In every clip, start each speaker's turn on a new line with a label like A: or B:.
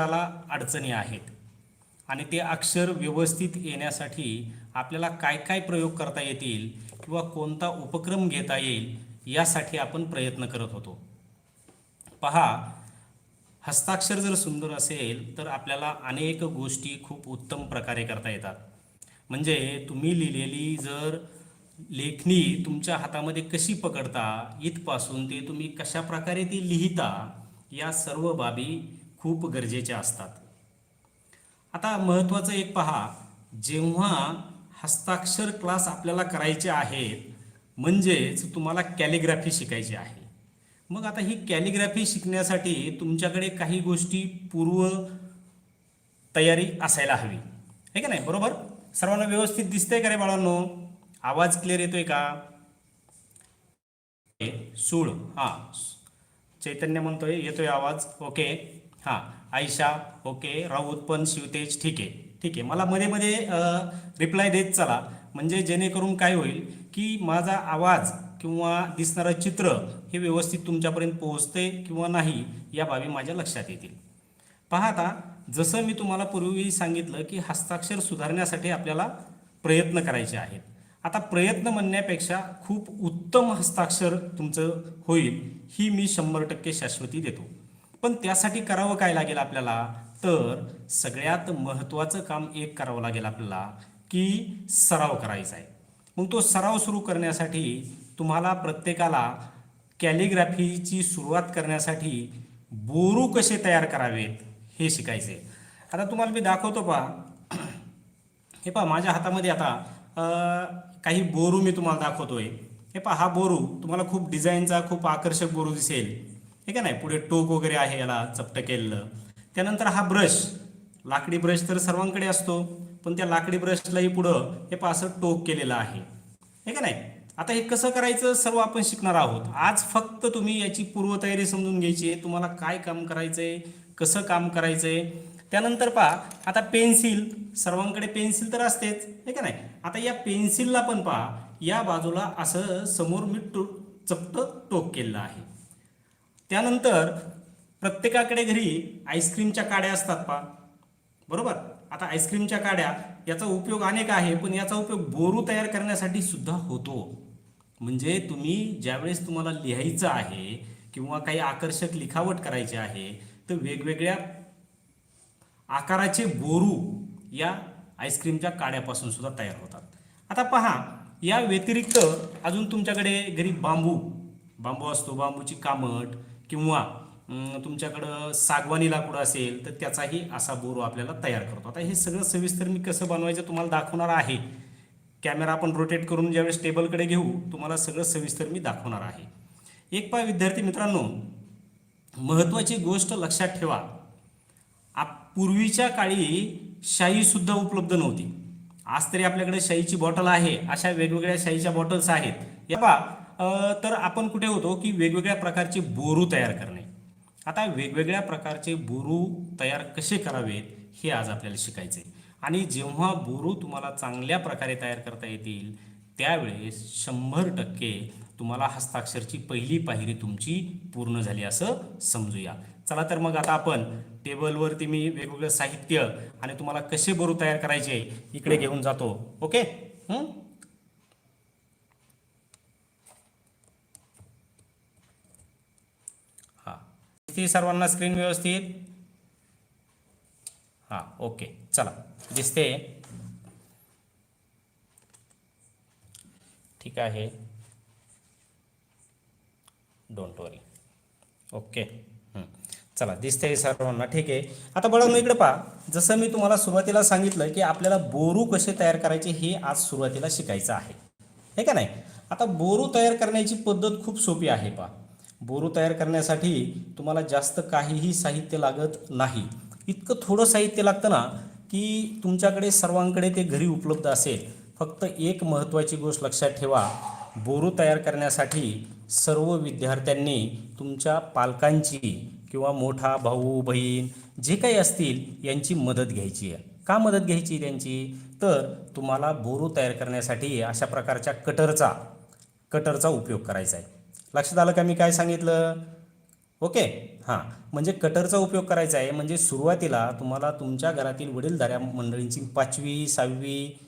A: अक्षराला अडचणी आहेत आणि ते अक्षर व्यवस्थित येण्यासाठी आपल्याला काय काय प्रयोग करता येतील किंवा कोणता उपक्रम घेता येईल यासाठी आपण प्रयत्न करत होतो. पहा हस्ताक्षर जर सुंदर असेल तर आपल्याला अनेक गोष्टी खूप उत्तम प्रकारे करता येतात. म्हणजे तुम्ही लिहिलेली जर लेखणी तुमच्या हातामध्ये कशी पकडता इथपासून ते तुम्ही कशा प्रकारे ती लिहिता या सर्व बाबी खूप गरजेच्या असतात. आता महत्त्वाचं एक पहा जेव्हा हस्ताक्षर क्लास आपल्याला करायचे आहेत म्हणजेच तुम्हाला कॅलिग्राफी शिकायची आहे. मग आता ही कॅलिग्राफी शिकण्यासाठी तुमच्याकडे काही गोष्टी पूर्व तयारी असायला हवी. आहे का नाही? बरोबर? सर्वांना व्यवस्थित दिसतंय का रे बाळांनो? आवाज क्लिअर येतोय का? सूळ हां. चैतन्य म्हणतोय येतोय आवाज. ओके. हां आयशा ओके राऊत पण शिवतेज ठीक. आहे ठीक. आहे मला मध्ये मध्ये रिप्लाय देत चला. म्हणजे जेणेकरून काय होईल की माझा आवाज किंवा दिसणारं चित्र हे व्यवस्थित तुमच्यापर्यंत पोहोचते किंवा नाही या बाबी माझ्या लक्षात येतील. पाहता जसं मी तुम्हाला पूर्वी सांगितलं की हस्ताक्षर सुधारण्यासाठी आपल्याला प्रयत्न करायचे आहेत. आता प्रयत्न म्हणण्यापेक्षा खूप उत्तम हस्ताक्षर तुमचं होईल ही मी शंभर टक्के शाश्वती देतो. पण त्यासाठी करावं काय लागेल आपल्याला? तर सगळ्यात महत्त्वाचं काम एक करावं लागेल आपल्याला की सराव करायचा आहे. मग तो सराव सुरू करण्यासाठी तुम्हाला प्रत्येकाला कॅलिग्राफीची सुरुवात करण्यासाठी बोरू कसे तयार करावेत हे शिकायचे आता तुम्हाला मी दाखवतो पहा. हे पहा माझ्या हातामध्ये आता काही बोरू मी तुम्हाला दाखवतोय. हे पहा हा बोरू तुम्हाला खूप डिझाईनचा खूप आकर्षक बोरू दिसेल. हे का नाही पुढे टोक वगैरे आहे याला चपट केलेलं. त्यानंतर हा ब्रश. लाकडी ब्रश तर सर्वांकडे असतो पण त्या लाकडी ब्रशलाही पुढं हे पहा असं टोक केलेलं आहे. हे का नाही आता हे कसं करायचं? सर्व आपण शिकणार आहोत. आज फक्त तुम्ही याची पूर्वतयारी समजून घ्यायची आहे. तुम्हाला काय काम करायचंय? कसं काम करायचंय? त्यानंतर पहा आता पेन्सिल. सर्वांकडे पेन्सिल तर असतेच. हे का नाही आता या पेन्सिलला पण पहा या बाजूला असं समोर मी टो चपट टोक केलेलं आहे. त्यानंतर प्रत्येकाकडे घरी आईस्क्रीमच्या काड्या असतात पहा. बरोबर? आता आईस्क्रीमच्या काड्या याचा उपयोग अनेक आहे पण याचा उपयोग बोरू तयार करण्यासाठी सुद्धा होतो. म्हणजे तुम्ही ज्यावेळेस तुम्हाला लिहायचं आहे किंवा काही आकर्षक लिखावट करायची आहे तर वेगवेगळ्या आकाराचे बोरू या आईस्क्रीमच्या काड्यापासून सुद्धा तयार होतात. आता पहा या व्यतिरिक्त अजून तुमच्याकडे घरी बांबू बांबू असतो बांबूची कामट किंवा तुमच्याकडं सागवानी लाकूड असेल तर त्याचाही असा बोरू आपल्याला तयार करतो. आता हे सगळं सविस्तर मी कसं बनवायचं तुम्हाला दाखवणार आहे. कॅमेरा आपण रोटेट करून ज्यावेळेस टेबलकडे घेऊ तुम्हाला सगळं सविस्तर मी दाखवणार आहे. एक पा विद्यार्थी मित्रांनो महत्त्वाची गोष्ट लक्षात ठेवा. आप पूर्वीच्या काळी शाईसुद्धा उपलब्ध नव्हती. आज तरी आपल्याकडे शाईची बॉटल आहे अशा वेगवेगळ्या शाईच्या बॉटल्स आहेत. या पहा तर आपण कुठे होतो की वेगवेगळ्या प्रकारचे बोरू तयार करणे. आता वेगवेगळ्या प्रकारचे बोरू तयार कसे करावेत हे आज आपल्याला शिकायचे आणि जेव्हा बोरू तुम्हाला चांगल्या प्रकारे तयार करता येतील त्यावेळेस शंभर टक्के तुम्हाला हस्ताक्षरची पहिली पायरी तुमची पूर्ण झाली असं समजूया. चला तर मग आता आपण टेबलवरती मी वेगवेगळं साहित्य आणि तुम्हाला कसे बोरू तयार करायचे इकडे घेऊन जातो. ओके हं? हां दिसते सर्वांना स्क्रीन व्यवस्थित. हां ओके चला दिसते. ठीक आहे. डोंट वरी ओके चला दिसते सर्वांना ठीक आहे. आता बळांनो इकडे पहा. जसं मी तुम्हाला सुरुवातीला सांगितलं की आपल्याला बोरू कसे तयार करायचे हे आज सुरुवातीला शिकायचं आहे. हे का नाही? आता बोरू तयार करण्याची पद्धत खूप सोपी आहे पहा. बोरू तयार करण्यासाठी तुम्हाला जास्त काहीही साहित्य लागत नाही. इतकं थोडं साहित्य लागतं ना की तुमच्याकडे सर्वांकडे ते घरी उपलब्ध असेल. फक्त एक महत्त्वाची गोष्ट लक्षात ठेवा बोरू तयार करण्यासाठी सर्व विद्यार्थ्यांनी तुमच्या पालकांची किंवा मोठा भाऊ बहीण जे काही असतील यांची मदत घ्यायची आहे. का मदत घ्यायची त्यांची? तर तुम्हाला बोरू तयार करण्यासाठी अशा प्रकारच्या कटरचा कटरचा उपयोग करायचा आहे. लक्षात आलं का मी काय सांगितलं? ओके. हां. म्हणजे कटरचा उपयोग करायचा आहे. म्हणजे सुरुवातीला तुम्हाला तुमच्या घरातील वडीलधाऱ्या मंडळींची पाचवी सहावी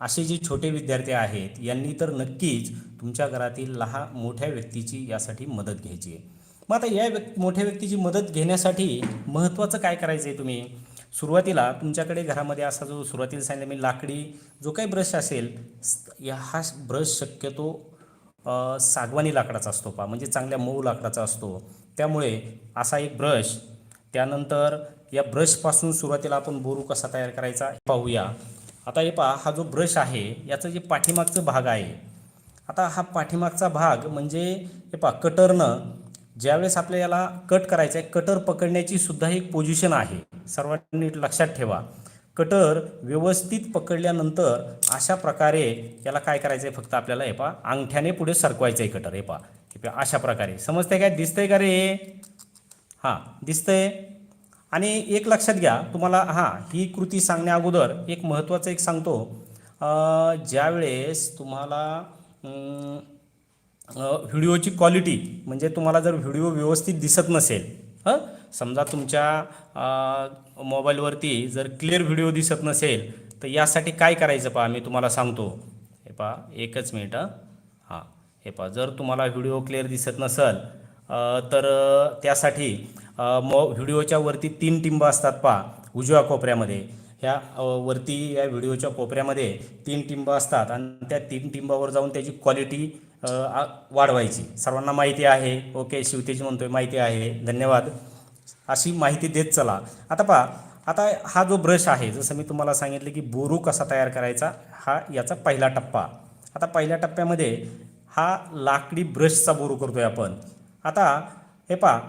A: असे जे छोटे विद्यार्थी आहेत यांनी तर नक्कीच तुमच्या घरातील लहान मोठ्या व्यक्तीची यासाठी मदत घ्यायची आहे. मग आता या व्यक् मोठ्या व्यक्तीची मदत घेण्यासाठी महत्त्वाचं काय करायचं आहे तुम्ही? सुरुवातीला तुमच्याकडे घरामध्ये असा जो सुरुवातीला सांगितलं मी लाकडी जो काही ब्रश असेल या हा ब्रश शक्यतो सागवानी लाकडाचा असतो पा म्हणजे चांगल्या मऊ लाकडाचा असतो. त्यामुळे असा एक ब्रश त्यानंतर या ब्रशपासून सुरुवातीला आपण बोरू कसा तयार करायचा हे पाहूया. आता हे पहा हा जो ब्रश आहे याचं जे पाठीमागचं भाग आहे आता हा पाठीमागचा भाग म्हणजे हे पहा कटरनं ज्यावेळेस आपल्याला याला कट करायचं आहे कटर पकडण्याची सुद्धा एक पोझिशन आहे. सर्वांनी नीट लक्षात ठेवा. कटर व्यवस्थित पकडल्यानंतर अशा प्रकारे याला काय करायचं आहे फक्त आपल्याला हे पा अंगठ्याने पुढे सरकवायचं आहे कटर हे पहा. अशा प्रकारे. समजतंय काय? दिसतंय का रे? हां दिसतंय. आणि एक लक्षात घ्या तुम्हाला हां ही कृती सांगण्या अगोदर एक महत्त्वाचं एक सांगतो. ज्यावेळेस तुम्हाला व्हिडिओची क्वालिटी म्हणजे तुम्हाला जर व्हिडिओ व्यवस्थित दिसत नसेल हं समजा तुमच्या मोबाईलवरती जर क्लिअर व्हिडिओ दिसत नसेल तर यासाठी काय करायचं पहा मी तुम्हाला सांगतो. हे पहा एकच मिनिट हां. हे. पहा जर तुम्हाला व्हिडिओ क्लिअर दिसत नसेल तर त्यासाठी मो व्हिडिओच्या वरती तीन टिंब असतात पहा उजव्या कोपऱ्यामध्ये. ह्या वरती या व्हिडिओच्या कोपऱ्यामध्ये तीन टिंब असतात आणि त्या तीन टिंबावर जाऊन त्याची क्वालिटी वाढवायची. सर्वांना माहिती आहे. ओके शिवतेजी म्हणतोय माहिती आहे. धन्यवाद. अशी माहिती देत चला. आता पहा आता हा जो ब्रश आहे जसं मी तुम्हाला सांगितलं की बोरू कसा तयार करायचा हा याचा पहिला टप्पा. आता पहिल्या टप्प्यामध्ये हा लाकडी ब्रशचा बोरू करतोय आपण. आता हे पहा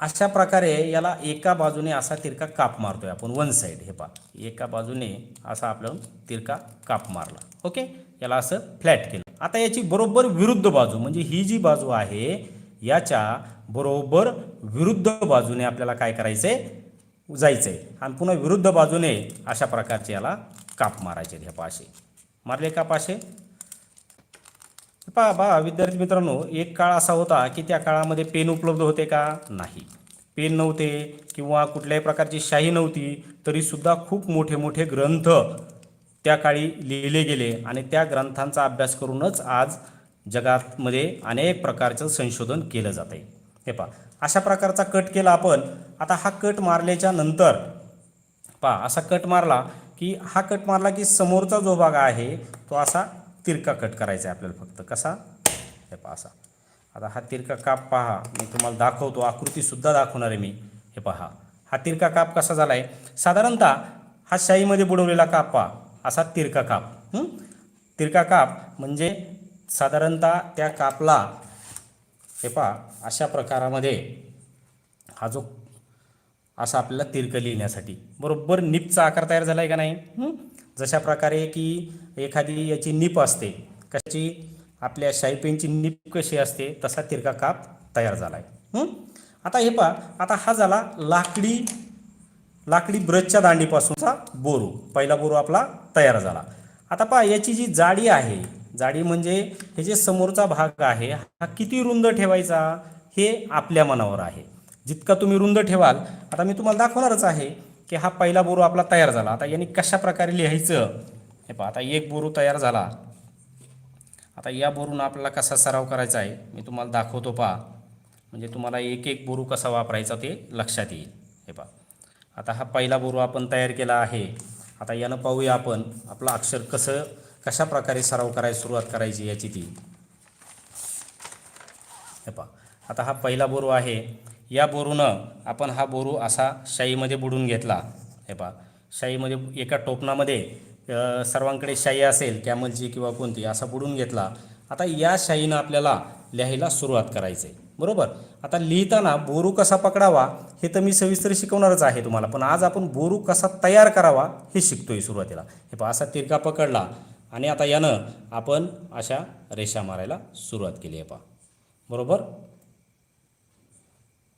A: अशा प्रकारे याला एका बाजूने असा तिरका काप मारतोय आपण वन साईड. हे पहा एका बाजूने असा आपलं तिरका काप मारला. ओके? याला असं फ्लॅट केलं. आता याची बरोबर विरुद्ध बाजू म्हणजे ही जी बाजू आहे याच्या बरोबर विरुद्ध बाजूने आपल्याला काय करायचं? आहे जायचं. आहे आणि पुन्हा विरुद्ध बाजूने अशा प्रकारचे याला काप मारायचे ह्या पाशे. मारले का पाशे? पहा पहा विद्यार्थी मित्रांनो एक काळ असा होता की त्या काळामध्ये पेन उपलब्ध होते का? नाही. पेन नव्हते किंवा कुठल्याही प्रकारची शाही नव्हती तरीसुद्धा खूप मोठे मोठे ग्रंथ त्या काळी लिहिले गेले आणि त्या ग्रंथांचा अभ्यास करूनच आज जगातमध्ये अनेक प्रकारचं संशोधन केलं जात आहे हे पहा अशा प्रकारचा कट केला आपण आता हा कट मारल्याच्या नंतर पहा असा कट मारला की हा कट मारला की समोरचा जो भाग आहे तो असा तिरका कट करायचा आहे आपल्याला फक्त. कसा? हे पहा असा. आता हा तिरका काप पहा मी तुम्हाला दाखवतो आकृतीसुद्धा दाखवणार आहे मी. हे पहा हा तिरका काप कसा झाला आहे साधारणतः हा शाईमध्ये बुडवलेला काप पहा असा तिरका काप. तिरका काप म्हणजे साधारणतः त्या कापला हे पहा अशा प्रकारामध्ये हा जो असा आपल्याला तिरकं लिहिण्यासाठी बरोबर निपचा आकार तयार झाला आहे का नाही? जशा प्रकारे की एखादी याची निप असते कशी आपल्या शाईपेनची निप कशी असते तसा तिरका काप तयार झाला आहे आता हे पहा आता हा झाला लाकडी लाकडी ब्रशच्या दांडीपासूनचा बोरू. पहिला बोरू आपला तयार झाला. आता पहा याची जी जाडी आहे जाडी म्हणजे हे जे समोरचा भाग आहे हा किती रुंद ठेवायचा हे आपल्या मनावर आहे. जितका तुम्ही रुंद ठेवाल आता मी तुम्हाला दाखवणारच आहे की हा पहिला बोरू आपला तयार झाला. आता यांनी कशा प्रकारे लिहायचं? हे पहा आता एक बोरू तयार झाला. आता या बोरून आपल्याला कसा सराव करायचा आहे मी तुम्हाला दाखवतो पहा. म्हणजे तुम्हाला एक एक बोरू कसा वापरायचा ते लक्षात येईल. हे पहा. आता हा पहिला बोरू आपण तयार केला आहे. आता यानं पाहूया आपण आपलं अक्षर कसं कशा प्रकारे सराव करायला सुरुवात करायची याची ती. हे पहा. आता हा पहिला बोरू आहे. या बोरूनं आपण हा बोरू असा शाईमध्ये बुडून घेतला. हे पहा. शाईमध्ये एका टोपणामध्ये सर्वांकडे शाई असेल कॅमलची किंवा कोणती असा बुडून घेतला. आता या शाईनं आपल्याला लिहायला सुरुवात करायचं आहे बरोबर? आता लिहिताना बोरू कसा पकडावा हे तर मी सविस्तर शिकवणारच आहे तुम्हाला. पण आज आपण बोरू कसा तयार करावा हे शिकतोय सुरुवातीला. हे पहा असा तिरका पकडला. आणि आता यानं आपण अशा रेषा मारायला सुरुवात केली आहे पहा. बरोबर?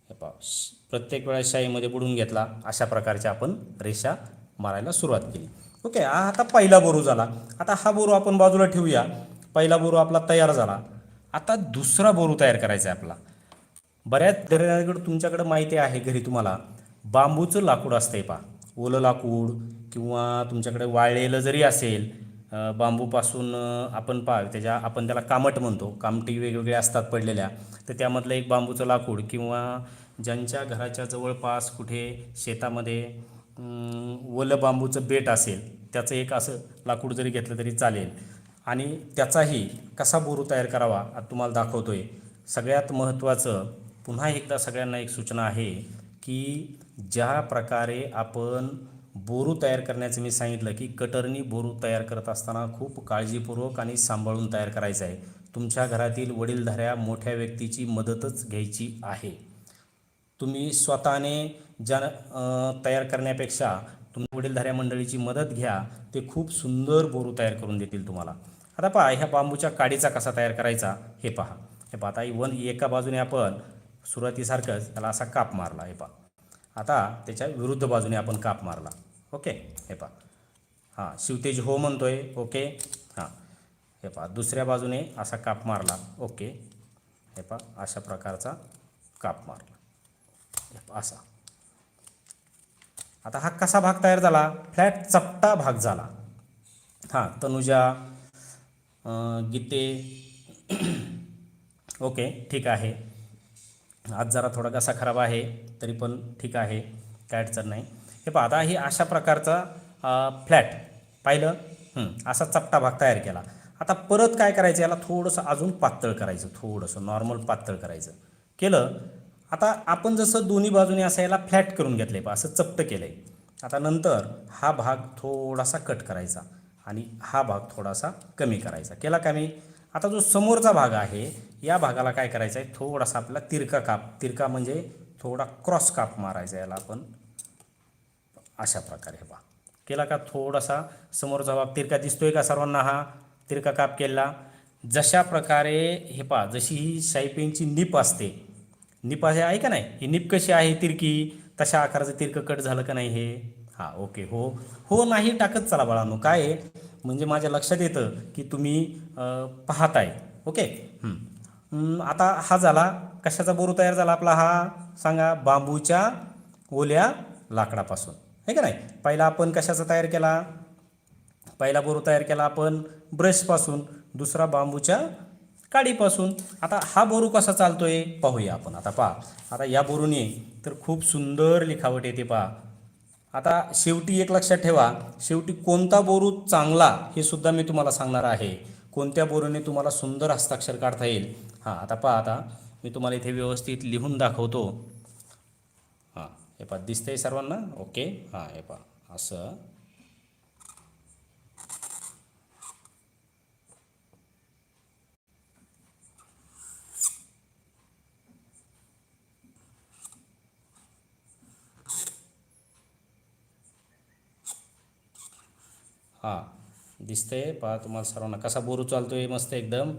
A: हे पहा श- प्रत्येक वेळा शाईमध्ये बुडून घेतला अशा प्रकारच्या आपण रेषा मारायला सुरुवात केली. ओके हा आता पहिला बोरू झाला. आता हा बोरू आपण बाजूला ठेवूया. पहिला बोरू आपला तयार झाला. आता दुसरा बोरू तयार करायचा आहे आपला. बऱ्याच घराकडे तुमच्याकडे माहिती आहे घरी तुम्हाला. बांबूचं लाकूड असतंय पा ओलं लाकूड किंवा तुमच्याकडे वाळलेलं जरी असेल बांबूपासून आपण पा त्याच्या आपण त्याला कामट म्हणतो कामटी वेगवेगळ्या असतात पडलेल्या. तर त्यामधलं एक बांबूचं लाकूड किंवा ज्यांच्या घराच्या जवळपास कुठे शेतामध्ये वलं ओलं बांबूचं बेट असेल त्याचं एक असं लाकूड जरी घेतलं तरी चालेल. आणि त्याचाही कसा बोरू तयार करावा तुम्हाला तुम्हाला आहे सगळ्यात महत्त्वाचं पुन्हा एकदा सगळ्यांना एक सूचना आहे की ज्या प्रकारे आपण बोरू तयार करण्याचं मी सांगितलं की कटरनी बोरू तयार करत असताना खूप काळजीपूर्वक आणि सांभाळून तयार करायचं आहे. तुमच्या घरातील वडीलधाऱ्या मोठ्या व्यक्तीची मदतच घ्यायची आहे. तुम्ही स्वतःने ज्या तयार करण्यापेक्षा तुम्ही वडीलधाऱ्या मंडळीची मदत घ्या. ते खूप सुंदर बोरू तयार करून देतील तुम्हाला. आता पहा ह्या बांबूच्या काडीचा कसा तयार करायचा हे पहा. हे पहा आता वन एका बाजूने आपण सुरुवातीसारखंच त्याला असा काप मारला हे पहा. आता त्याच्या विरुद्ध बाजूने आपण काप मारला. ओके हे पहा. हां शिवतेज हो म्हणतो आहे ओके. हां हे पहा दुसऱ्या बाजूने असा काप मारला ओके. हे पहा अशा प्रकारचा काप मारला. हे पहा, असा. आता हा कसा भाग तयार झाला? फ्लॅट चपटा भाग झाला. हां तनुजा गीते. ओके ठीक आहे. आज जरा थोडा घसा खराब आहे तरी पण ठीक आहे काय अडचण नाही. हे पहा आता ही अशा प्रकारचा फ्लॅट पाहिलं. असा चपटा भाग तयार केला. आता परत काय करायचं? याला थोडंसं अजून पातळ करायचं थोडंसं नॉर्मल पातळ करायचं. केलं. आता आपण जसं दोन्ही बाजूने असं याला फ्लॅट करून घेतलं आहे असं चपटं केलं आहे आता नंतर हा भाग थोडासा कट करायचा आणि हा भाग थोडासा कमी करायचा. केला कमी आता जो समोरचा भाग आहे या भागाला काय करायचं आहे थोडासा आपला तिरका काप तिरका म्हणजे थोडा क्रॉस काप मारायचा याला आपण अशा प्रकारे हे पहा केला का थोडासा समोरचा भाग तिरका दिसतोय का सर्वांना हा? तिरका काप केला. जशा प्रकारे हे पहा जशी ही शाईपेनची निप असते. निप आहे आहे का नाही? ही निप कशी आहे तिरकी? तशा आकाराचं तिरकं कट झालं का नाही हे? हां ओके हो. हो नाही टाकत चला बाळांनो. काय आहे? म्हणजे माझ्या लक्षात येतं की तुम्ही पाहताय. ओके आता हा झाला. कशाचा बोरू तयार झाला आपला हा? सांगा बांबूच्या ओल्या लाकडापासून. आहे का नाही? पहिला आपण कशाचा तयार केला? पहिला बोरू तयार केला आपण ब्रशपासून दुसरा बांबूच्या काडीपासून. आता हा बोरू कसा चालतोय? पाहूया आपण. आता पहा. आता या बोरूने तर खूप सुंदर लिखावट येते पहा. आता शेवटी एक लक्षात ठेवा शेवटी कोणता बोरू चांगला हे सुद्धा मी तुम्हाला सांगणार आहे. कोणत्या बोरूने तुम्हाला सुंदर हस्ताक्षर काढता येईल? हां आता पहा आता. मी तुम्हाला इथे व्यवस्थित लिहून दाखवतो. हे पहा दिसतंय सर्वांना? ओके. हां हे पहा असं. हां दिसतंय. पहा तुम्हाला सर्वांना कसा बोरू चालतोय मस्त एकदम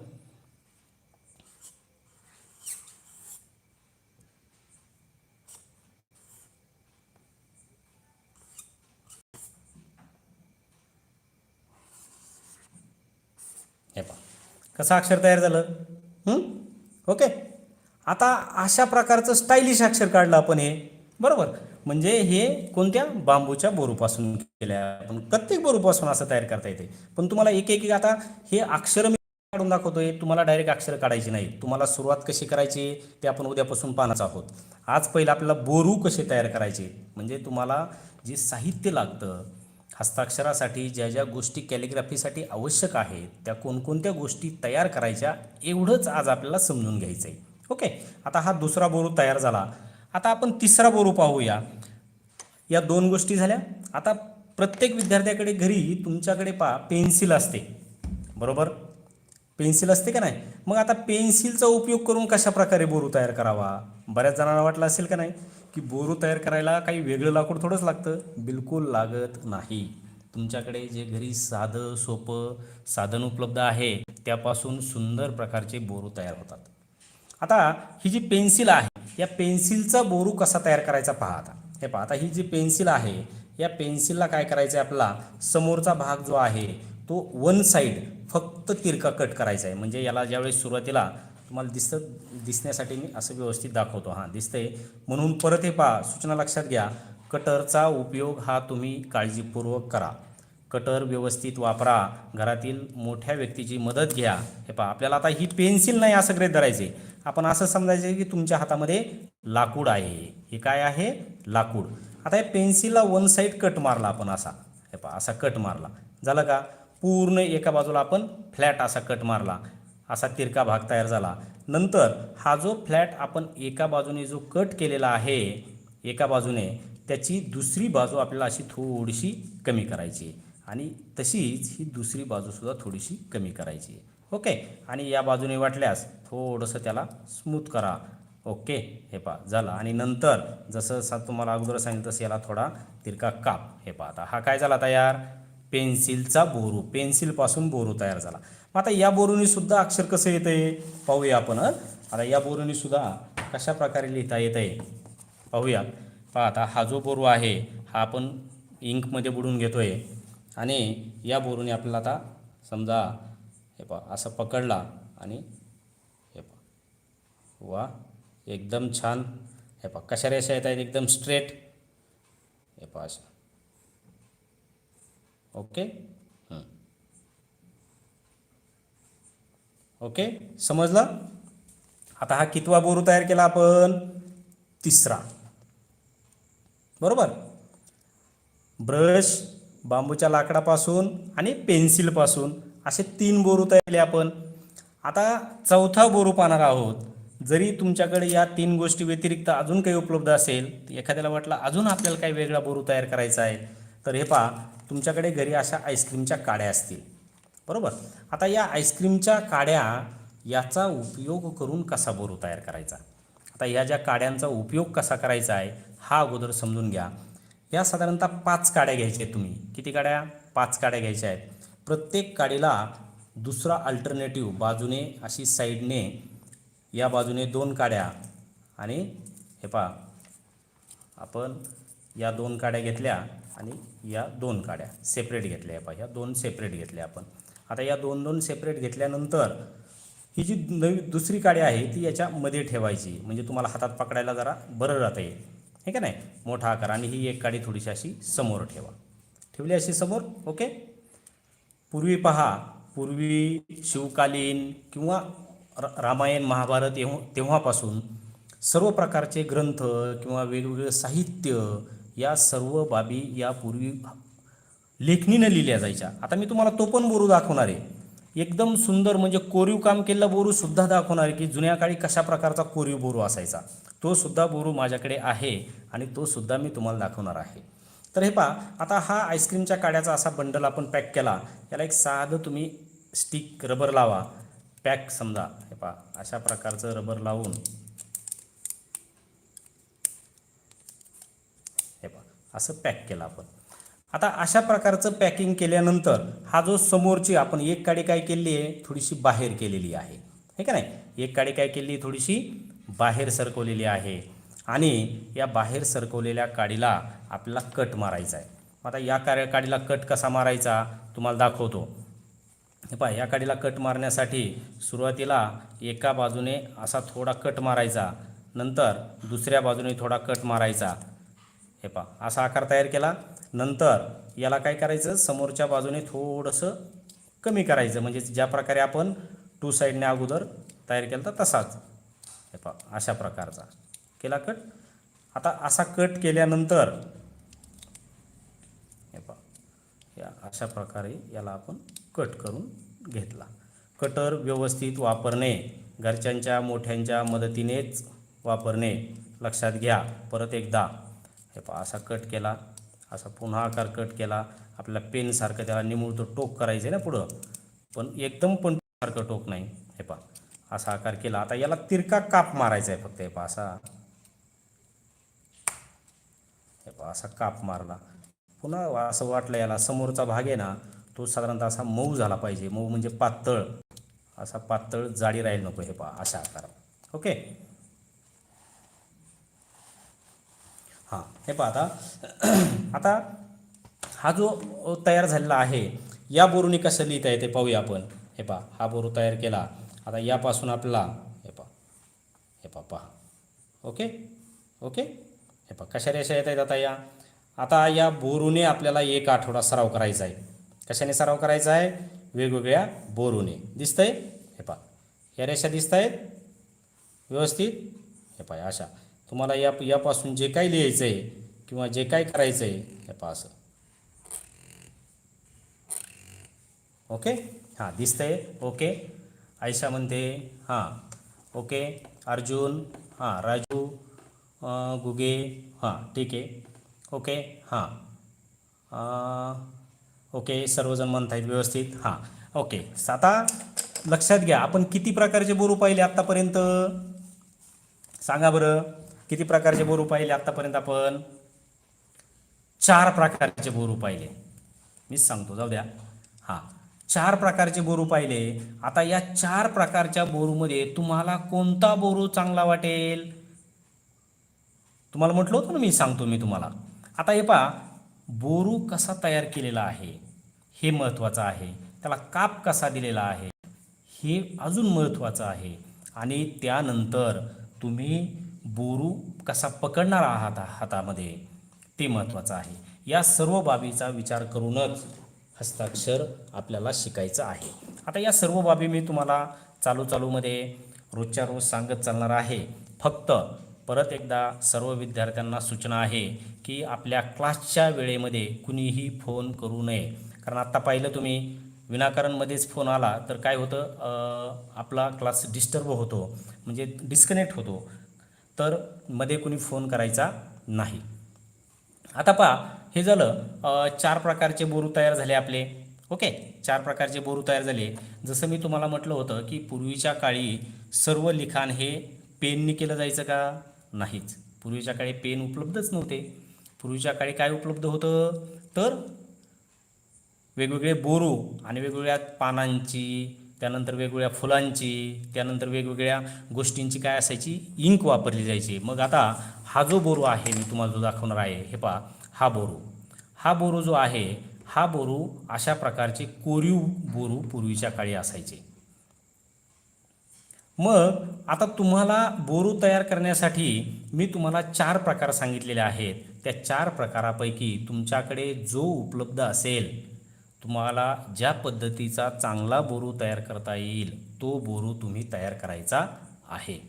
A: हे पहा कसं अक्षर तयार झालं? ओके. आता अशा प्रकारचं स्टायलिश अक्षर काढलं आपण हे. बरोबर. म्हणजे हे कोणत्या? बांबूच्या बोरूपासून केल्या आपण. प्रत्येक बोरूपासून असं तयार करता येते. पण तुम्हाला एक एक एक आता हे अक्षर मी काढून दाखवतोय. तुम्हाला डायरेक्ट अक्षर काढायची नाही. तुम्हाला सुरुवात कशी करायची ते आपण उद्यापासून पाहणार आहोत. आज पहिलं आपल्याला बोरू कसे तयार करायचे? म्हणजे तुम्हाला जे साहित्य लागतं हस्ताक्षरासाठी ज्या ज्या गोष्टी कॅलिग्राफीसाठी आवश्यक आहेत त्या कोणकोणत्या गोष्टी तयार करायच्या एवढंच आज आपल्याला समजून घ्यायचं आहे ओके आता हा दुसरा बोरू तयार झाला. आता आपण तिसरा बोरू पाहूया. या दोन गोष्टी झाल्या. आता प्रत्येक विद्यार्थ्याकडे घरी तुमच्याकडे पा पेन्सिल असते. बरोबर? पेन्सिल असते का नाही? मग आता पेन्सिलचा उपयोग करून कशा प्रकारे बोरू तयार करावा? बऱ्याच जणांना वाटलं असेल का नाही? की बोरू तयार करायला काही वेगळं लाकूड थोडंच लागतं. बिलकुल लागत नाही. तुमच्याकडे जे घरी साधं सोपं साधन उपलब्ध आहे त्यापासून सुंदर प्रकारचे बोरू तयार होतात. आता ही जी पेन्सिल आहे या पेन्सिलचा बोरू कसा तयार करायचा पहा आता. हे पहा आता ही जी पेन्सिल आहे या पेन्सिलला काय करायचं आहे आपला समोरचा भाग जो आहे तो वन साईड फक्त तिरका कट करायचा आहे. म्हणजे याला ज्यावेळेस सुरुवातीला तुम्हाला दिसतं दिसण्यासाठी मी असं व्यवस्थित दाखवतो. हां दिसतंय. म्हणून परत हे पहा सूचना लक्षात घ्या. कटरचा उपयोग हा तुम्ही काळजीपूर्वक करा. कटर व्यवस्थित वापरा. घरातील मोठ्या व्यक्तीची मदत घ्या. हे पहा आपल्याला आता ही पेन्सिल नाही असं ग्रेट धरायचे आपण असं समजायचं की तुमच्या हातामध्ये लाकूड आहे. हे काय आहे? लाकूड. आता हे पेन्सिलला वन साईड कट मारला आपण असा. हे पहा असा कट मारला. झालं का? पूर्ण एका बाजूला आपण फ्लॅट असा कट मारला असा तिरका भाग तयार झाला. नंतर हा जो फ्लॅट आपण एका बाजूने जो कट केलेला आहे एका बाजूने त्याची दुसरी बाजू आपल्याला अशी थोडीशी कमी करायची आणि तशीच ही दुसरी बाजूसुद्धा थोडीशी कमी करायची ओके? आणि या बाजूने वाटल्यास थोडंसं त्याला स्मूथ करा. ओके? हे पहा झालं. आणि नंतर जसं सा तुम्हाला अगोदर सांगितलं तसं याला थोडा तिरका काप. हे पहा आता हा काय झाला तयार? पेन्सिलचा बोरू. पेन्सिलपासून बोरू तयार झाला. मग आता या बोरूनीसुद्धा अक्षर कसं येतं आहे पाहूया आपण आता या बोरूनी सुद्धा कशा प्रकारे लिहिता येत आहे पाहूया. पहा आता हा जो बोरू आहे हा आपण इंकमध्ये बुडून घेतो आहे आणि या बोरूने आपल्याला आता समजा हे पहा असं पकडला आणि हे पहा. वा एकदम छान. हे पहा कशा रेषा येत आहेत? एकदम स्ट्रेट हे पहा अशा. ओके. ओके? समजलं? आता हा कितवा बोरू तयार केला आपण? तिसरा. बरोबर? ब्रश बांबूच्या लाकडापासून आणि पेन्सिलपासून असे तीन बोरू तयार केले आपण. आता चौथा बोरू पाहणार आहोत. जरी तुमच्याकडे या तीन गोष्टी व्यतिरिक्त अजून काही उपलब्ध असेल एखाद्याला वाटलं अजून आपल्याला काही वेगळा बोरू तयार करायचा आहे. तर हे पहा तुमच्याकडे घरी अशा आईस्क्रीमच्या काड्या असतील. बरोबर? आता या आईस्क्रीमच्या काड्या याचा उपयोग करून कसा बोरू तयार करायचा? आता या ज्या काड्यांचा उपयोग कसा करायचा आहे हा अगोदर समजून घ्या. या साधारणतः पाच काड्या घ्यायच्या आहेत तुम्ही. किती काड्या? पाच काड्या घ्यायच्या आहेत. प्रत्येक काडीला दुसरा अल्टरनेटिव्ह बाजूने अशी साईडने या बाजूने दोन काड्या आणि हे पहा आपण या दोन काड्या घेतल्या. आणि या दोन काड्या सेपरेट घेतल्या पहा ह्या दोन सेपरेट घेतल्या आपण. आता या दोन दोन सेपरेट घेतल्यानंतर ही जी नवी दुसरी काडी आहे ती याच्यामध्ये ठेवायची. म्हणजे तुम्हाला हातात पकडायला जरा बरं राहता येईल हे का नाही? मोठा आकार. आणि ही एक काडी थोडीशी अशी समोर ठेवा. ठेवली अशी समोर ओके? पूर्वी पहा. पूर्वी शिवकालीन किंवा र रामायण महाभारत एव्हा तेव्हापासून सर्व प्रकारचे ग्रंथ किंवा वेगवेगळे साहित्य या सर्व बाबी या पूर्वी लेखणीनं लिहिल्या जायच्या. आता मी तुम्हाला तो पण बोरू दाखवणार आहे. एकदम सुंदर म्हणजे कोरीव काम केलेला बोरूसुद्धा दाखवणार आहे की जुन्या काळी कशा प्रकारचा कोरीव बोरू असायचा. तो सुद्धा बोरू माझ्याकडे आहे आणि तो सुद्धा मी तुम्हाला दाखवणार आहे. तर हे पहा आता हा आईस्क्रीमच्या काड्याचा असा बंडल आपण पॅक केला. याला एक साधं तुम्ही स्टिक रबर लावा. पॅक समजा. हे पहा अशा प्रकारचं रबर लावून हे पहा असं पॅक केलं आपण. आता अशा प्रकारचं पॅकिंग केल्यानंतर हा जो समोरची आपण एक काडी काय केली आहे थोडीशी बाहेर केलेली आहे. हे का नाही? एक काडी काय केली थोडीशी बाहेर सरकवलेली आहे आणि या बाहेर सरकवलेल्या काडीला आपल्याला कट मारायचा आहे. आता या कार्य काडीला कट कसा मारायचा? तुम्हाला दाखवतो. हे पहा या काडीला कट मारण्यासाठी सुरुवातीला एका बाजूने असा थोडा कट मारायचा नंतर दुसऱ्या बाजूने थोडा कट मारायचा. हे पहा असा आकार तयार केला. नंतर याला काय करायचं? समोरच्या बाजूने थोडंसं कमी करायचं. म्हणजे ज्या प्रकारे आपण टू साईडने अगोदर तयार केला तर तसाच. हे पहा अशा प्रकारचा. केला कट आता असा कट केल्यानंतर हे पहा या अशा प्रकारे याला आपण कट करून घेतला. कटर व्यवस्थित वापरणे घरच्यांच्या मोठ्यांच्या मदतीनेच वापरणे. लक्षात घ्या परत एकदा. हे पहा असा कट केला असा पुन्हा आकार कट केला. आपल्या पेनसारखं त्याला निमुळतं टोक करायचं आहे ना पुढं. पण एकदम पण सारखं टोक नाही. हे पहा असा आकार केला. आता याला तिरका काप मारायचा आहे फक्त हे पहा असा. हे पहा असा काप मारला. पुन्हा असं वाटलं याला समोरचा भाग आहे ना तो साधारणतः असा मऊ झाला पाहिजे. मऊ म्हणजे पातळ. असा पातळ जाडी राहील नको हे पहा अशा आकारात ओके? हां हे पहा आता. आता हा जो तयार झालेला आहे या बोरूने कसं लिहिता येते पाहूया आपण. हे पहा हा बोरू तयार केला. आता यापासून आपल्याला हे पहा पहा ओके? ओके? हे पहा कशा रेषा येत आहेत आता या? आता या बोरूने आपल्याला एक आठवडा सराव करायचा आहे. कशाने सराव करायचा आहे? वेगवेगळ्या बोरूने. दिसतंय? हे पहा. या रेषा दिसत आहेत व्यवस्थित? हे पहा अशा. तुम्हाला या यापासून जे काही लिहायचं आहे किंवा जे काही करायचं आहे हे ओके? हां दिसतंय. ओके. आयशा म्हणते हां. ओके. अर्जुन हां. राजू गुगे हां. ठीक आहे. ओके हां. ओके. सर्वजण म्हणत आहेत व्यवस्थित हां. ओके. आता लक्षात घ्या आपण किती प्रकारचे बोरू पाहिले आत्तापर्यंत? सांगा बरं. किती प्रकारचे बोरू पाहिले आत्तापर्यंत आपण? चार प्रकारचे बोरू पाहिले. मीच सांगतो जाऊ द्या. हां चार प्रकारचे बोरू पाहिले. आता या चार प्रकारच्या बोरूमध्ये तुम्हाला कोणता बोरू चांगला वाटेल? तुम्हाला म्हटलं होतं ना मी सांगतो मी तुम्हाला. आता हे पहा बोरू कसा तयार केलेला आहे? हे महत्त्वाचं आहे. त्याला काप कसा दिलेला आहे? हे अजून महत्त्वाचं आहे. आणि त्यानंतर तुम्ही बोरू कसा पकडणार आहात हातामध्ये ते महत्त्वाचं आहे. या सर्व बाबीचा विचार करूनच हस्ताक्षर आपल्याला शिकायचं आहे. आता या सर्व बाबी मी तुम्हाला चालू चालूमध्ये रोजच्या रोज सांगत चालणार आहे. फक्त परत एकदा सर्व विद्यार्थ्यांना सूचना आहे की आपल्या क्लासच्या वेळेमध्ये कुणीही फोन करू नये. कारण आत्ता पाहिलं तुम्ही विनाकारणमध्येच फोन आला तर काय होतं आपला क्लास डिस्टर्ब होतो म्हणजे डिस्कनेक्ट होतो. तर मध्ये कुणी फोन करायचा नाही. आता पहा हे झालं चार प्रकारचे बोरू तयार झाले आपले. ओके? चार प्रकारचे बोरू तयार झाले. जसं मी तुम्हाला म्हटलं होतं की पूर्वीच्या काळी सर्व लिखाण हे पेननी केलं जायचं का? नाहीच. पूर्वीच्या काळी पेन उपलब्धच नव्हते. पूर्वीच्या काळी काय उपलब्ध होतं? तर वेगवेगळे बोरू आणि वेगवेगळ्या पानांची त्यानंतर वेगवेगळ्या फुलांची त्यानंतर वेगवेगळ्या गोष्टींची काय असायची? इंक वापरली जायची. मग आता हा जो बोरू आहे मी तुम्हाला जो दाखवणार आहे हे पहा हा बोरू. हा बोरू जो आहे हा बोरू अशा प्रकारचे कोरीव बोरू पूर्वीच्या काळी असायचे. मग आता तुम्हाला बोरू तयार करण्यासाठी मी तुम्हाला चार प्रकार सांगितलेले आहेत. त्या चार प्रकारापैकी तुमच्याकडे जो उपलब्ध असेल तुम्हाला ज्या पद्धतीचा चांगला बोरू तयार करता येईल तो बोरू तुम्ही तयार करायचा आहे.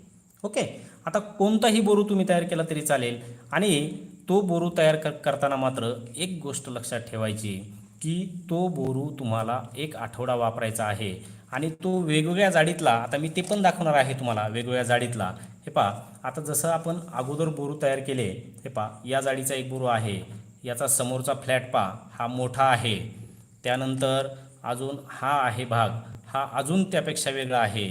A: ओके? आता कोणताही बोरू तुम्ही तयार केला तरी चालेल. आणि तो बोरू तयार कर करताना मात्र एक गोष्ट लक्षात ठेवायची की तो बोरू तुम्हाला एक आठवडा वापरायचा आहे. आणि तो वेगवेगळ्या जाडीतला आता मी ते पण दाखवणार आहे तुम्हाला वेगवेगळ्या जाडीतला. हे पहा आता जसं आपण अगोदर बोरू तयार केले हे पहा या जाडीचा एक बोरू आहे. याचा समोरचा फ्लॅट पहा हा मोठा आहे. त्यानंतर अजून हा आहे भाग. हा अजून त्यापेक्षा वेगळा आहे.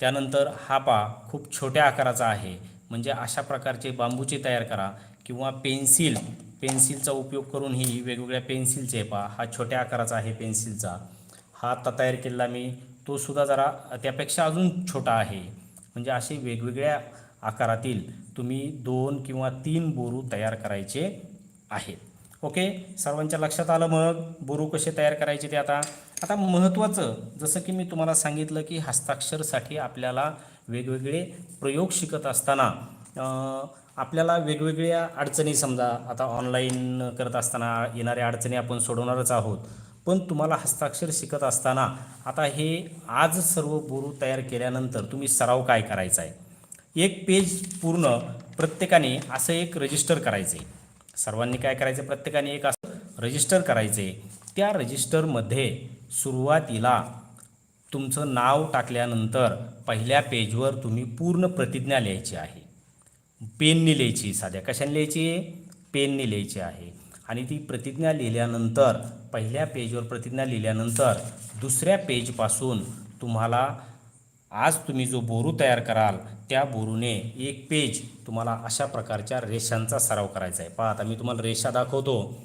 A: त्यानंतर हा पा खूप छोट्या आकाराचा आहे. म्हणजे अशा प्रकारचे बांबूचे तयार करा किंवा पेन्सिल. पेन्सिलचा उपयोग करून ही वेगवेगळ्या पेन्सिलचे पा हा छोट्या आकाराचा आहे पेन्सिलचा. हा आत्ता तयार केलेला मी तो सुद्धा जरा त्यापेक्षा अजून छोटा आहे. म्हणजे असे वेगवेगळ्या आकारातील तुम्ही दोन किंवा तीन बोरू तयार करायचे आहेत. ओके सर्वांच्या लक्षात आलं मग? बोरू कसे तयार करायचे ते आता? आता महत्त्वाचं जसं की मी तुम्हाला सांगितलं की हस्ताक्षरसाठी आपल्याला वेगवेगळे प्रयोग शिकत असताना आपल्याला वेगवेगळ्या अडचणी समजा आता ऑनलाईन करत असताना येणाऱ्या अडचणी आपण सोडवणारच आहोत. पण तुम्हाला हस्ताक्षर शिकत असताना आता हे आज सर्व बोरू तयार केल्यानंतर तुम्ही सराव काय करायचा आहे एक पेज पूर्ण प्रत्येकाने असं एक रजिस्टर करायचं आहे सर्वांनी काय करायचं? प्रत्येकाने एक असं रजिस्टर करायचे. त्या रजिस्टरमध्ये सुरुवातीला तुमचं नाव टाकल्यानंतर पहिल्या पेजवर तुम्ही पूर्ण प्रतिज्ञा लिहायची आहे. पेनने लिहायची साध्या कशाने लिहायची? पेनने लिहायची आहे. आणि ती प्रतिज्ञा लिहिल्यानंतर पहिल्या पेजवर प्रतिज्ञा लिहिल्यानंतर दुसऱ्या पेजपासून तुम्हाला आज तुम्ही जो बोरू तयार कराल त्या बोरूने एक पेज तुम्हाला अशा प्रकारच्या रेषांचा सराव करायचा आहे. पहा आता मी तुम्हाला रेषा दाखवतो.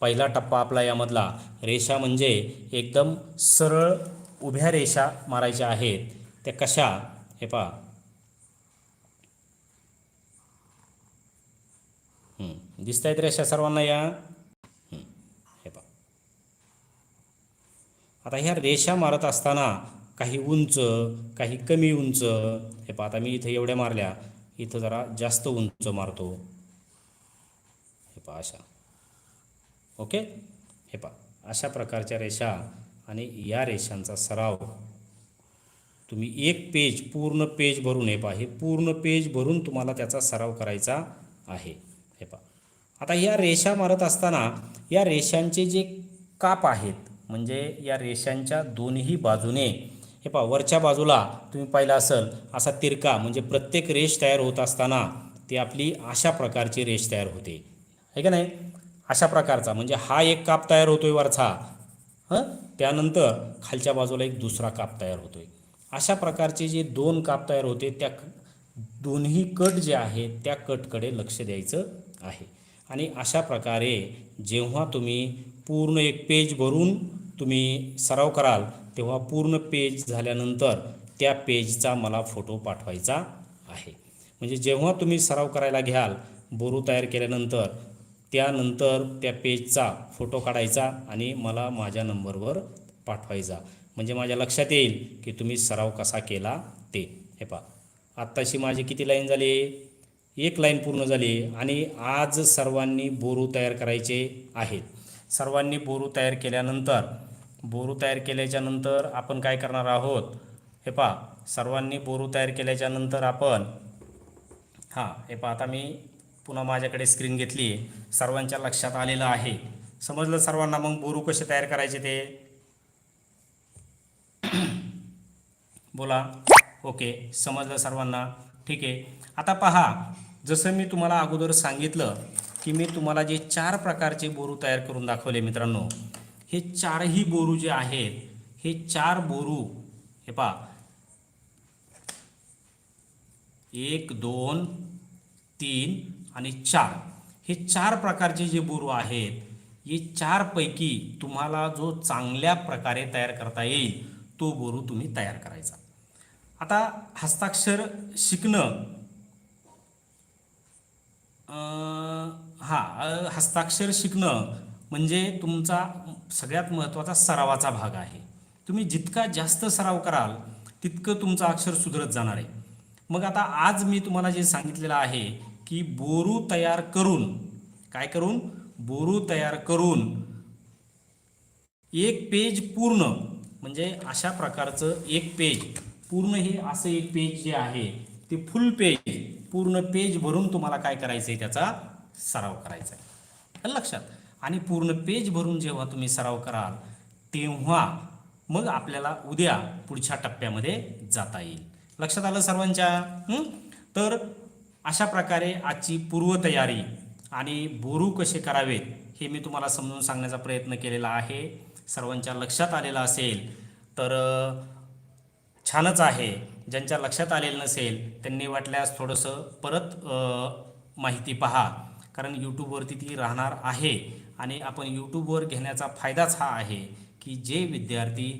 A: पहिला टप्पा आपला यामधला. रेषा म्हणजे एकदम सरळ उभ्या रेषा मारायच्या आहेत. त्या कशा? हे पहा. दिसत आहेत रेषा सर्वांना या? हे पहा. आता ह्या रेषा मारत असताना काही उंच काही कमी उंच. हे पहा आता मी इथं एवढ्या मारल्या इथं जरा जास्त उंच मारतो. हे पहा अशा. ओके? हे पहा अशा प्रकारच्या रेषा आणि या रेषांचा सराव. तुम्ही एक पेज पूर्ण पेज भरून हे पहा हे पूर्ण पेज भरून तुम्हाला त्याचा सराव करायचा आहे. हे पहा. आता या रेषा मारत असताना या रेषांचे जे काप आहेत म्हणजे या रेषांच्या दोन्ही बाजूने हे पहा वरच्या बाजूला तुम्ही पाहिलं असेल असा तिरका म्हणजे प्रत्येक रेष तयार होत असताना ती आपली अशा प्रकारची रेष तयार होते. आहे का नाही? अशा प्रकारचा म्हणजे हा एक काप तयार होतोय वरचा हं? त्यानंतर खालच्या बाजूला एक दुसरा काप तयार होतोय. अशा प्रकारचे जे दोन काप तयार होते त्या दोन्ही कट जे आहेत त्या कटकडे लक्ष द्यायचं आहे. आणि अशा प्रकारे जेव्हा तुम्ही पूर्ण एक पेज भरून तुम्ही सराव कराल तेव्हा पूर्ण पेज झाल्यानंतर त्या पेजचा मला फोटो पाठवायचा आहे. म्हणजे जेव्हा तुम्ही सराव करायला घ्याल बोरू तयार केल्यानंतर त्यानंतर त्या पेजचा फोटो काढायचा आणि मला माझ्या नंबरवर पाठवायचा. म्हणजे माझ्या लक्षात येईल की तुम्ही सराव कसा केला ते. हे पहा. आत्ताशी माझी किती लाईन झाली? एक लाईन पूर्ण झाली आणि आज सर्वांनी बोरू तयार करायचे आहेत. सर्वांनी बोरू तयार केल्यानंतर बोरू तयार केल्याच्यानंतर आपण काय करणार आहोत? हे पहा सर्वांनी बोरू तयार केल्याच्यानंतर आपण हां हे पहा आता मी पुन्हा माझ्याकडे स्क्रीन घेतली आहे. सर्वांच्या लक्षात आलेलं आहे. समजलं सर्वांना मग बोरू कसे तयार करायचे ते? बोला. ओके समजलं सर्वांना. ठीक आहे. आता पहा जसं मी तुम्हाला अगोदर सांगितलं की मी तुम्हाला जे चार प्रकारचे बोरू तयार करून दाखवले मित्रांनो. हे चारही बोरू जे आहेत हे चार बोरू हे पहा. एक दोन तीन आणि चार. हे चार प्रकारचे जे बोरू आहेत हे चारपैकी तुम्हाला जो चांगल्या प्रकारे तयार करता येईल तो बोरू तुम्ही तयार करायचा. आता हस्ताक्षर शिकणं हा हस्ताक्षर शिकणं म्हणजे तुमचा सगळ्यात महत्त्वाचा सरावाचा भाग आहे. तुम्ही जितका जास्त सराव कराल तितकं तुमचं अक्षर सुधरत जाणार आहे. मग आता आज मी तुम्हाला जे सांगितलेलं आहे की बोरू तयार करून काय करून? बोरू तयार करून एक पेज पूर्ण म्हणजे अशा प्रकारचं एक पेज. पूर्ण हे असं एक पेज जे आहे ते फुल पेज पूर्ण पेज भरून तुम्हाला काय करायचं आहे त्याचा सराव करायचा आहे लक्षात आणि पूर्ण पेज भरून जेव्हा तुम्ही सराव कराल तेव्हा मग आपल्याला उद्या पुढच्या टप्प्यामध्ये जाता येईल. लक्षात आलं सर्वांच्या? तर अशा प्रकारे आजची पूर्वतयारी आणि बोरू कसे करावेत हे मी तुम्हाला समजून सांगण्याचा प्रयत्न केलेला आहे. सर्वांच्या लक्षात आलेलं असेल तर छानच आहे. ज्यांच्या लक्षात आलेलं नसेल त्यांनी वाटल्यास थोडंसं परत माहिती पहा. कारण यूट्यूबवरती ती राहणार आहे. आणि आपण यूट्यूबवर घेण्याचा फायदाच हा आहे की जे विद्यार्थी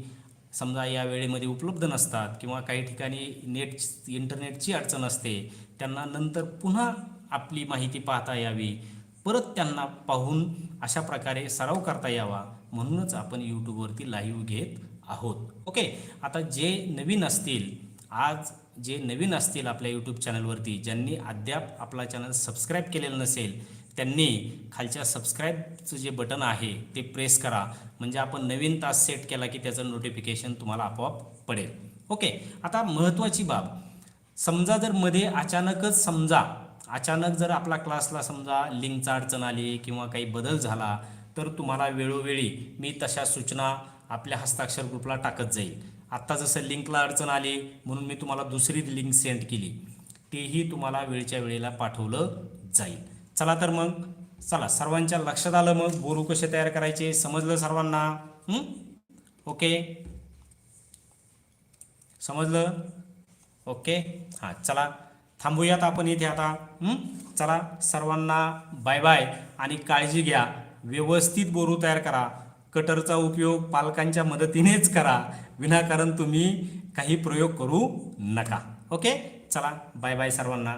A: समजा या वेळेमध्ये उपलब्ध नसतात किंवा काही ठिकाणी नेट इंटरनेटची अडचण असते त्यांना नंतर पुन्हा आपली माहिती पाहता यावी. परत त्यांना पाहून अशा प्रकारे सराव करता यावा. म्हणूनच आपण यूट्यूबवरती लाईव्ह घेत आहोत. ओके आता जे नवीन असतील आज जे नवीन असतील आपल्या यूट्यूब चॅनलवरती ज्यांनी अद्याप आपला चॅनल सबस्क्राईब केलेला नसेल त्यांनी खालच्या सबस्क्राईबचं जे बटन आहे ते प्रेस करा. म्हणजे आपण नवीन तास सेट केला की त्याचं नोटिफिकेशन तुम्हाला आपोआप पडेल. ओके आता महत्त्वाची बाब. समजा जर मध्ये अचानकच समजा अचानक जर आपला क्लासला समजा लिंकचा अडचण आली किंवा काही बदल झाला तर तुम्हाला वेळोवेळी मी तशा सूचना आपल्या हस्ताक्षर ग्रुपला टाकत जाईल. आत्ता जसं लिंकला अडचण आली म्हणून मी तुम्हाला दुसरी लिंक सेंड केली. तेही तुम्हाला वेळच्या वेळेला पाठवलं जाईल. चला तर मग चला सर्वांच्या लक्षात आलं मग बोरू कसे तयार करायचे समजलं सर्वांना? ओके? समजलं? ओके? हां चला थांबूयात आपण इथे आता. चला सर्वांना बाय बाय आणि काळजी घ्या व्यवस्थित बोरू तयार करा. कटरचा उपयोग पालकांच्या मदतीनेच करा. विनाकारण तुम्ही काही प्रयोग करू नका. ओके? चला बाय बाय सर्वांना.